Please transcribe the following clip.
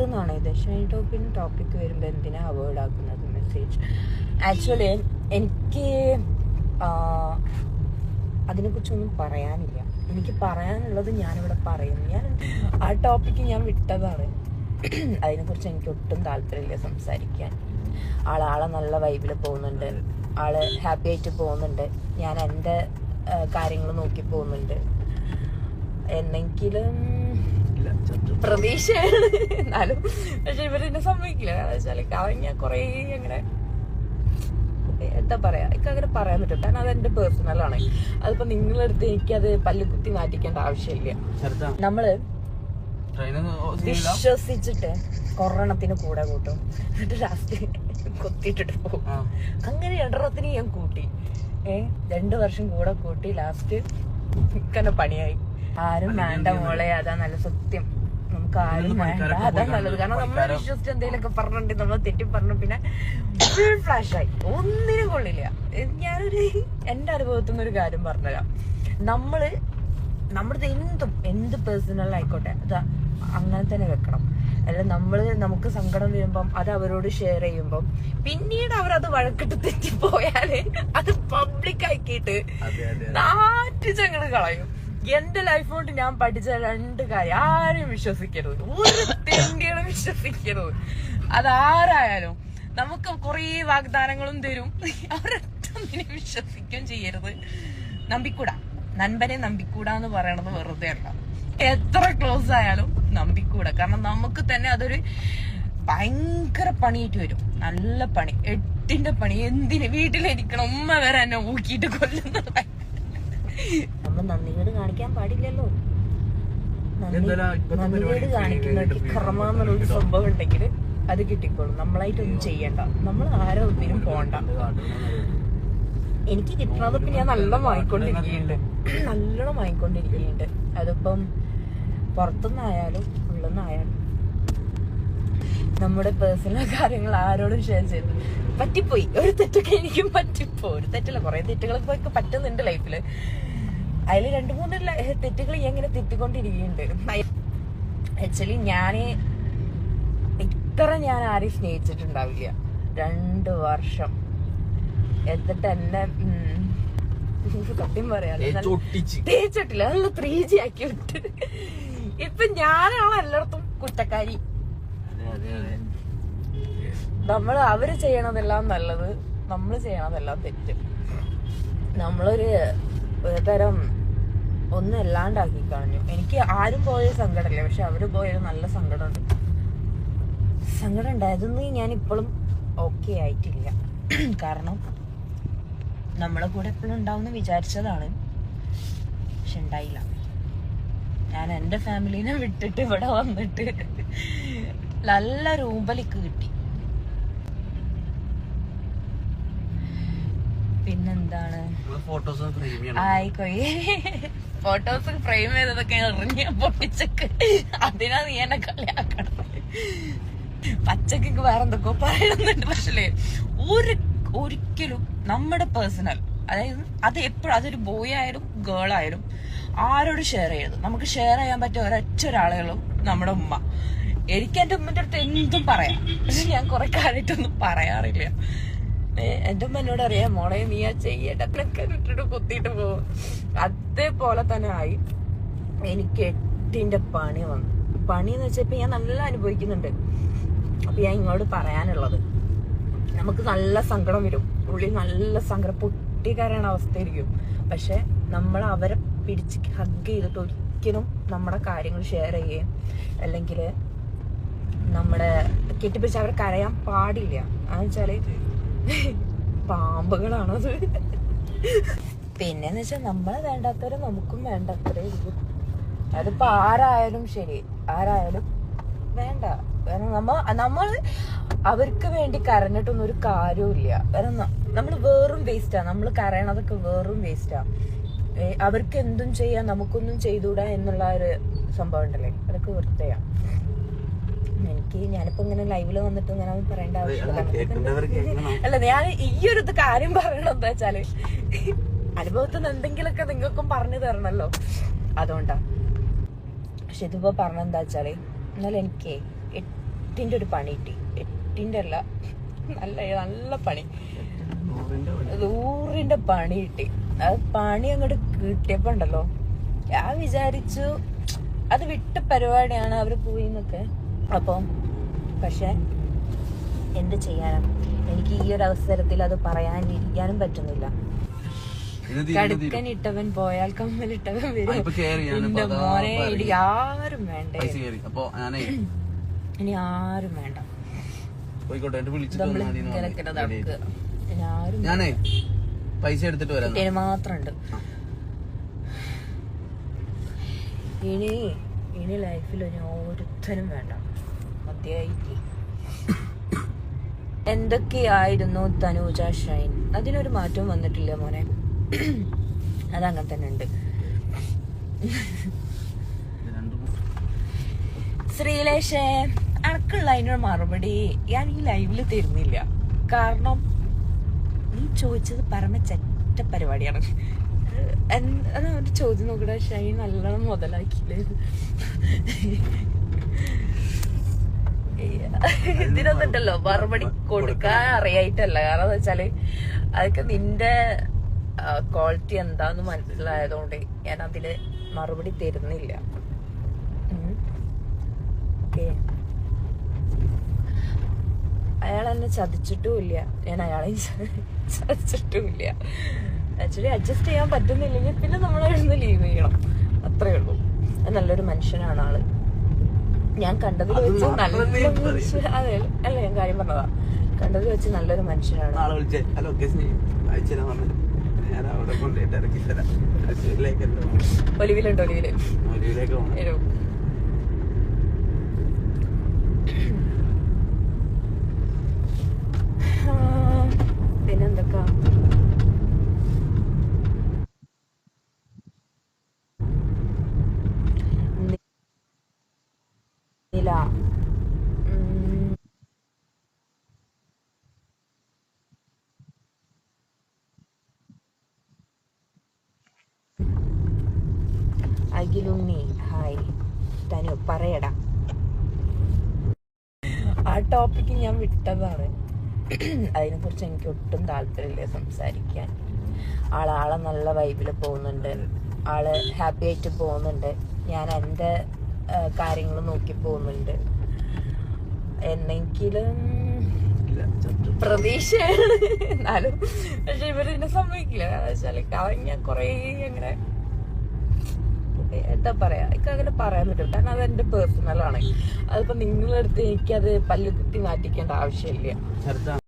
നിന്നാണ് ദശാനി ടോപ്പിന് ടോപ്പിക്ക് വരുമ്പോൾ എന്തിനാ അവോയ്ഡ് ആക്കുന്നത് മെസ്സേജ് ആക്ച്വലി എനിക്ക് അതിനെക്കുറിച്ചൊന്നും പറയാനില്ല. എനിക്ക് പറയാനുള്ളത് ഞാനിവിടെ പറയുന്നു. ഞാൻ ആ ടോപ്പിക്ക് ഞാൻ വിട്ടതാണ്. അതിനെക്കുറിച്ച് എനിക്ക് ഒട്ടും താല്പര്യമില്ല സംസാരിക്കാൻ. ആളാളെ നല്ല വൈബിൽ പോകുന്നുണ്ട്. ആൾ ഹാപ്പി ആയിട്ട് പോകുന്നുണ്ട്. ഞാൻ എന്റെ കാര്യങ്ങൾ നോക്കി പോകുന്നുണ്ട്. എന്നെങ്കിലും പ്രതീക്ഷയാണ്. എന്നാലും പക്ഷെ ഇവരെന്നെ സമ്മതിക്കില്ല. കാരണം വെച്ചാൽ ഞാൻ കുറേ അങ്ങനെ എന്താ പറയാ എനിക്ക് അങ്ങനെ പറയാൻ പറ്റും കാരണം അത് എന്റെ പേഴ്സണൽ ആണ്. അതിപ്പോ നിങ്ങളെടുത്ത് അത് പല്ലുകുത്തി മാറ്റിക്കേണ്ട ആവശ്യമില്ല. നമ്മൾ വിശ്വസിച്ചിട്ട് കൊറോണത്തിന് കൂടെ കൂട്ടും. എന്നിട്ട് ലാസ്റ്റ് കുത്തിയിട്ടിട്ട് പോകും അങ്ങനെ രണ്ടെണ്ണത്തിന് ഞാൻ കൂട്ടി. ഏഹ് രണ്ടു വർഷം കൂടെ കൂട്ടി ലാസ്റ്റ് ഇക്കന്നെ പണിയായി. ആരും വേണ്ട മോളെ അതാ നല്ല സത്യം. നമുക്ക് ആരും വേണ്ട. അതാ നല്ലത്. കാരണം നമ്മൾ വിശ്വസിച്ച് എന്തെങ്കിലുമൊക്കെ പറഞ്ഞിട്ടുണ്ടെങ്കിൽ നമ്മൾ തെറ്റി പറഞ്ഞു. പിന്നെ ഫുൾ ഫ്ലാഷ് ആയി. ഒന്നിനും കൊള്ളില്ല. ഞാനൊരു എന്റെ അനുഭവത്തിൽ നിന്ന് ഒരു കാര്യം പറഞ്ഞുതരാം. നമ്മൾ നമ്മുടെ എന്തും എന്ത് പേഴ്സണൽ ആയിക്കോട്ടെ അത് അങ്ങനെ തന്നെ വെക്കണം. അല്ല നമ്മൾ നമുക്ക് സങ്കടം വരുമ്പം അത് അവരോട് ഷെയർ ചെയ്യുമ്പം പിന്നീട് അവർ അവരത് വഴക്കിട്ട് തെറ്റിപ്പോയാൽ അത് പബ്ലിക് ആക്കിയിട്ട് ചങ്ങൾ കളയും. എന്റെ ലൈഫ് കൊണ്ട് ഞാൻ പഠിച്ച രണ്ട് കാര്യം ആരെയും വിശ്വസിക്കരുത്. ഒരു തെണ്ടികളും വിശ്വസിക്കരുത്. അതാരായാലും നമുക്ക് കുറേ വാഗ്ദാനങ്ങളും തരും. അവരൊറ്റൊന്നിനെ വിശ്വസിക്കുകയും ചെയ്യരുത്. നമ്പിക്കൂടാ. നൻപനെ നമ്പിക്കൂടാ എന്ന് പറയണത് വെറുതെ അല്ല. എത്ര ക്ലോസ് ആയാലും നമ്പിക്കൂടാ. കാരണം നമുക്ക് തന്നെ അതൊരു ഭയങ്കര പണിയിട്ട് വരും. നല്ല പണി. എട്ടിന്റെ പണി. എന്തിന് വീട്ടിലിരിക്കണം? ഉമ്മ വരെ എന്നെ ഊക്കിയിട്ട് കൊല്ലുന്നത് നമ്മൾ നന്ദികേട് കാണിക്കാൻ പാടില്ലല്ലോ. നന്ദി- എന്തെല്ലാ ഇപ്പത്തെ നന്ദികേട് പരിപാടി കാണിക്കുന്നവർക്ക് free കർമ്മ എന്നുള്ളൊരു സംഭവം ഉണ്ടെങ്കിൽ അത് കിട്ടിക്കോളും. നമ്മളായിട്ടൊന്നും ചെയ്യണ്ട. നമ്മൾ ആരോ ഒന്നിനും പോണ്ട. എനിക്ക് കിട്ടണതൊക്കെ ഞാൻ നല്ല വാങ്ങിക്കൊണ്ടിരിക്കുന്നുണ്ട്. നല്ലോണം വാങ്ങിക്കൊണ്ടിരിക്കുന്നുണ്ട്. അതിപ്പം പുറത്തുനിന്നായാലും ഉള്ളിന്നായാലും നമ്മുടെ പേഴ്സണൽ കാര്യങ്ങൾ ആരോടും ഷെയർ ചെയ്തു പറ്റിപ്പോയി. ഒരു തെറ്റൊക്കെ എനിക്കും പറ്റിപ്പോ. ഒരു തെറ്റല്ല. കുറെ തെറ്റുകളൊക്കെ പറ്റുന്നുണ്ട് ലൈഫിൽ അതിൽ രണ്ടു മൂന്ന് തെറ്റുകൾ ഞാൻ ഇങ്ങനെ തെറ്റിക്കൊണ്ടിരിക്കുന്നുണ്ട് ആക്ച്വലി ഞാൻ ഇത്ര ഞാൻ ആരെയും സ്നേഹിച്ചിട്ടുണ്ടാവില്ല. രണ്ട് വർഷം. എന്നിട്ട് എന്നെ സത്യം പറയാലോ തേച്ചിട്ടില്ല നല്ല ത്രീ ജി ആക്കി വിട്ട് ഇപ്പൊ ഞാനാണ് എല്ലായിടത്തും കുറ്റക്കാരി. നമ്മൾ അവർ ചെയ്യണതെല്ലാം നല്ലത്. നമ്മൾ ചെയ്യണതെല്ലാം തെറ്റ്. നമ്മളൊരു ഒരു തരം ഒന്നും അല്ലാണ്ടാക്കി കളഞ്ഞു. എനിക്ക് ആരും പോയ സങ്കടമില്ല പക്ഷെ അവർ പോയത് നല്ല സങ്കടമുണ്ട്. സങ്കടം ഉണ്ടായതൊന്നും ഞാൻ ഇപ്പോഴും ഓക്കെ ആയിട്ടില്ല. കാരണം നമ്മളെ കൂടെ എപ്പോഴും ഉണ്ടാവും വിചാരിച്ചതാണ്. പക്ഷെ ഉണ്ടായില്ല. ഞാൻ എന്റെ ഫാമിലീനെ വിട്ടിട്ട് ഇവിടെ വന്നിട്ട് നല്ല രൂപലിക്ക് കിട്ടി. പിന്നെന്താണ്? ആയിക്കോയി. ഫോട്ടോസ് ഫ്രെയിം ചെയ്തതൊക്കെ എറിഞ്ഞ പൊട്ടിച്ചക്ക്. അതിനാ നീ എന്നെ കളിയാക്കണം പച്ചക്ക് വേറെ എന്തൊക്കെ പറയണമെന്നുണ്ട് പക്ഷേ ഒരു ഒരിക്കലും നമ്മുടെ പേഴ്സണൽ അതായത് അത് എപ്പോഴും അതൊരു ബോയ് ആയാലും ഗേൾ ആയാലും ആരോട് ഷെയർ ചെയ്യരുത്. നമുക്ക് ഷെയർ ചെയ്യാൻ പറ്റിയ ഒരൊറ്റ ഒരാളുകളും നമ്മുടെ ഉമ്മ. എനിക്ക് എന്റെ ഉമ്മന്റെ അടുത്ത് എന്തും പറയാം. പക്ഷെ ഞാൻ കുറെ കാലമായിട്ടൊന്നും പറയാറില്ല. എന്റെ ഉമ്മ എന്നോട് അറിയാം മോളെ നീ ആ ചെയ്യട്ടൊക്കെ ഇട്ടിട്ട് കുത്തിയിട്ട് പോകും അതേപോലെ തന്നെ ആയി. എനിക്ക് എട്ടിന്റെ പണി വന്നു. പണി എന്ന് വെച്ചപ്പോ ഞാൻ നല്ല അനുഭവിക്കുന്നുണ്ട്. അപ്പൊ ഞാൻ ഇങ്ങോട്ട് പറയാനുള്ളത്. നമുക്ക് നല്ല സങ്കടം വരും. ഉള്ളിൽ നല്ല സങ്കടം പൊട്ടിക്കരയണ അവസ്ഥയായിരിക്കും പക്ഷെ നമ്മൾ അവരെ പിടിച്ച് ഹഗ് ചെയ്തിട്ട് ഒരിക്കലും നമ്മുടെ കാര്യങ്ങൾ ഷെയർ ചെയ്യുകയും അല്ലെങ്കിൽ നമ്മുടെ കെട്ടിപ്പിടിച്ച് അവരെ കരയാൻ പാടില്ല. അതെന്ന് വെച്ചാൽ പാമ്പുകളാണത്. പിന്നെന്ന് വെച്ചാൽ നമ്മളെ വേണ്ടാത്തവരെ നമുക്കും വേണ്ടത്രേ ഉള്ളൂ. അതിപ്പോ ആരായാലും ശരി ആരായാലും വേണ്ട. നമ്മ നമ്മൾ അവർക്ക് വേണ്ടി കരഞ്ഞിട്ടൊന്നും ഒരു കാര്യവുമില്ല കാരണം നമ്മൾ വേറും വേസ്റ്റാ നമ്മൾ കരയണതൊക്കെ വേറും വേസ്റ്റാ അവർക്ക് എന്തും ചെയ്യാം നമുക്കൊന്നും ചെയ്തുകൂടാ എന്നുള്ള ഒരു സംഭവം ഉണ്ടല്ലേ? അതൊക്കെ വൃത്തിയാ എനിക്ക് ഞാനിപ്പോ ഇങ്ങനെ ലൈവിൽ വന്നിട്ട് ഇങ്ങനെ പറയേണ്ട ആവശ്യമില്ല. അല്ല ഞാൻ ഈ ഒരു കാര്യം പറയണം എന്താ വെച്ചാൽ അനുഭവത്തിൽ നിന്ന് എന്തെങ്കിലുമൊക്കെ നിങ്ങൾക്കും പറഞ്ഞു തരണല്ലോ. അതുകൊണ്ടാ. പക്ഷെ ഇതിപ്പോ പറഞ്ഞ എന്താ വെച്ചാൽ എന്നാലും എനിക്ക് എട്ടിന്റെ ഒരു പണി കിട്ടി. എട്ടിന്റെ അല്ല നല്ല നല്ല പണി. നൂറിന്റെ പണി. നൂറിന്റെ പണി കിട്ടി. അത് പണി അങ്ങോട്ട് കിട്ടിയപ്പോ ഉണ്ടല്ലോ. ഞാൻ വിചാരിച്ചു അത് വിട്ട പരിപാടിയാണ് അവർ പോയി എന്നൊക്കെ അപ്പം പക്ഷെ എന്ത് ചെയ്യാനാ? എനിക്ക് ഈ ഒരു അവസരത്തിൽ അത് പറയാനിരിക്കാനും പറ്റുന്നില്ല. കടുക്കൻ ഇട്ടവൻ പോയാൽ കമ്മലിട്ടവൻ വരും. എന്റെ മോനെ പറയുന്നത്. ആരും വേണ്ട? ഇനി ആരും വേണ്ട. ഇനി ഞാനേ പൈസ എടുത്തിട്ട് വരാം മാത്രണ്ട്. ഇനി ഇനി ലൈഫിൽ ഇനി ഓരോരുത്തരും വേണ്ട. മതിയായിട്ട് എന്തൊക്കെയായിരുന്നു തനൂജ ഷൈൻ? അതിനൊരു മാറ്റവും വന്നിട്ടില്ല മോനെ. അതങ്ങനെ തന്നെ ഉണ്ട്. ശ്രീലേഷേ അനക്കുള്ള അതിനൊരു മറുപടി ഞാൻ ഈ ലൈവിൽ തരുന്നില്ല. കാരണം നീ ചോദിച്ചത് പരമ ചെറ്റ പരിപാടിയാണ്. എന്താ ചോദ്യം നോക്കട്ടെ ഷൈൻ നല്ലോണം മുതലാക്കിയില്ലേ? ഇതിനൊന്നുണ്ടല്ലോ മറുപടി കൊടുക്കാൻ അറിയായിട്ടല്ല. കാരണം എന്താ വെച്ചാൽ അതൊക്കെ നിന്റെ ക്വാളിറ്റി എന്താന്ന് മനസ്സിലായതുകൊണ്ട് ഞാൻ അതിൽ മറുപടി തരുന്നില്ല. അയാൾ എന്നെ ചതിച്ചിട്ടുമില്ല. ഞാൻ അയാളെ ചതിച്ചിട്ടുമില്ല. ആക്ച്വലി അഡ്ജസ്റ്റ് ചെയ്യാൻ പറ്റുന്നില്ലെങ്കിൽ പിന്നെ നമ്മളായിരുന്നു ലീവ് ചെയ്യണം. അത്രേ ഉള്ളൂ. നല്ലൊരു മനുഷ്യനാണ് ആൾ. ഞാൻ കണ്ടതിൽ വെച്ച് നല്ല മനുഷ്യൻ അതെ അല്ല ഞാൻ കാര്യം പറഞ്ഞതാ. കണ്ടതിൽ വെച്ച് നല്ലൊരു മനുഷ്യനാണ്. ഒലിവിലുണ്ട് വിളിച്ചേ ഹലോ ലൊക്കേഷൻ അയച്ചു തരാൻ പറഞ്ഞു ഞാൻ അവിടെ കൊണ്ടുപോയിട്ട് ഇറക്കി തരാം തൃശ്ശൂരിലേക്കല്ലോ ഒലിവിലുണ്ട് ഒലിവിൽ ഒലിവിലേക്ക് പോകണം ഒരു ആ, പിന്നെന്തൊക്കാ നി- നില ഉം, അഖിലുണ്ണി ഹായ്. തനു പറയടാ. ആ ടോപ്പിക്ക് ഞാൻ വിട്ടതാണ്. അതിനെ കുറിച്ച് എനിക്ക് ഒട്ടും താല്പര്യമില്ല സംസാരിക്കാൻ. ആൾ ആളെ നല്ല വൈബിൽ പോകുന്നുണ്ട്. ആൾ ഹാപ്പി ആയിട്ട് പോകുന്നുണ്ട്. ഞാൻ എന്റെ കാര്യങ്ങൾ നോക്കി പോകുന്നുണ്ട്. എന്നെങ്കിലും പ്രതീക്ഷയാണ്. എന്നാലും പക്ഷെ ഇവരെന്നെ സമ്മതിക്കില്ല. കാരണം വെച്ചാൽ അവൻ ഞാൻ കുറേ അങ്ങനെ എന്താ പറയാ എനിക്ക് അങ്ങനെ പറയാൻ പറ്റും കാരണം അത് എന്റെ പേഴ്സണലാണ് അതിപ്പോ നിങ്ങളെടുത്ത് എനിക്കത് പല്ലുകുത്തി മാറ്റിക്കേണ്ട ആവശ്യമില്ല.